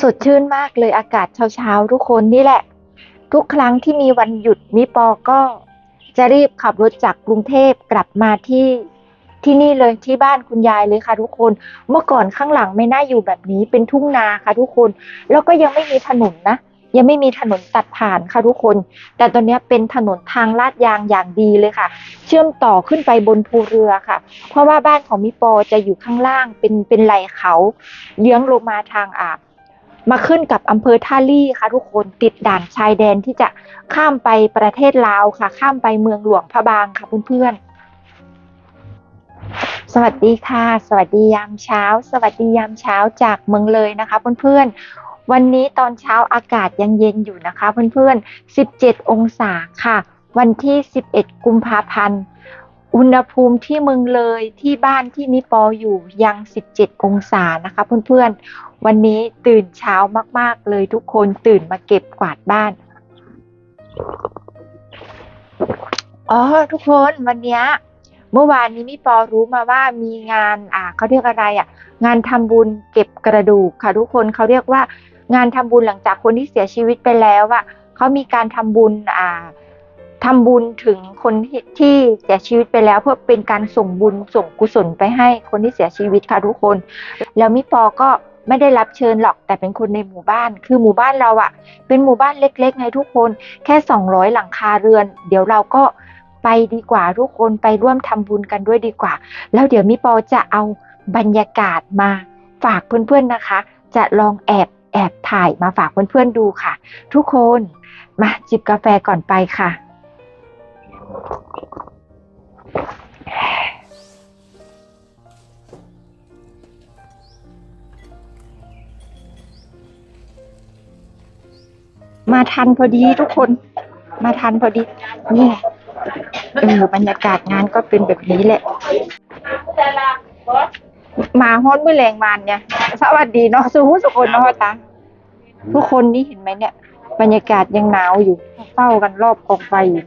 สดชื่นมากเลยอากาศเช้าๆทุกคนนี่แหละ ทุกครั้งที่มีวันหยุดมิปอก็จะรีบขับรถจากกรุงเทพกลับมาที่ที่นี่เลยที่บ้านคุณยายเลยค่ะทุกคน เมื่อก่อนข้างหลังไม่น่าอยู่แบบนี้เป็นทุ่งนาค่ะทุกคน แล้วก็ยังไม่มีถนนนะ ยังไม่มีถนนตัดผ่านค่ะทุกคน แต่ตอนนี้เป็นถนนทางลาดยางอย่างดีเลยค่ะ เชื่อมต่อขึ้นไปบนภูเรือค่ะ เพราะว่าบ้านของมิปอจะอยู่ข้างล่างเป็นเป็นไหลเขาเยื้องลงมาทางอ่ามาขึ้นกับอำเภอท่าลี่ค่ะ ทุกคนติดด่านชายแดนที่จะข้ามไปประเทศลาวค่ะ ข้ามไปเมืองหลวงพระบางค่ะเพื่อนๆสวัสดีค่ะ สวัสดียามเช้า สวัสดียามเช้าจากเมืองเลยนะคะเพื่อนๆ วันนี้ตอนเช้าอากาศยังเย็นอยู่นะคะเพื่อนๆ 17 องศาค่ะ วันที่ 11 กุมภาพันธ์ อุณหภูมิที่เมืองเลยที่บ้านที่มิปออยู่ยัง 17 องศานะคะเพื่อนๆ วันนี้ตื่นเช้ามากๆเลยทุกคนตื่นมาเก็บกวาดบ้าน อ๋อทุกคนวันนี้เมื่อวานนี้มิปอรู้มาว่ามีงานอ่าเขาเรียกอะไรอะ งานทำบุญเก็บกระดูกค่ะทุกคนเขาเรียกว่า งานทำบุญหลังจากคนที่เสียชีวิตไปแล้วอะเขามีการทำบุญอ่าทำบุญถึงคนที่ที่เสียชีวิตไปแล้ว เพื่อเป็นการส่งบุญส่งกุศลไปให้คนที่เสียชีวิตค่ะทุกคน แล้วมิปอก็ไม่ได้รับเชิญหรอกแต่เป็นคนในหมู่บ้าน คือหมู่บ้านเราอะเป็นหมู่บ้านเล็กๆไงทุกคนแค่ 200 หลังคาเรือน เดี๋ยวเราก็ไปดีกว่าทุกคนไปร่วมทำบุญกันด้วยดีกว่า แล้วเดี๋ยวมิปอจะเอาบรรยากาศมาฝากเพื่อนๆนะคะ จะลองแอบ อบถ่ายมาฝากเพื่อนๆดูค่ะ ทุกคนมาจิบกาแฟก่อนไปค่ะ มาทันพอดีทุกคน มาทันพอดี นี่เออบรรยากาศงานก็เป็นแบบนี้แหละ มาฮ้อนมือแรงมานเนี่ย สวัสดีเนาะสู้สุคนเนาะตา ทุกคนนี่เห็นไหมเนี่ย บรรยากาศยังหนาวอยู่เฝ้ากันรอบกองไฟอยู่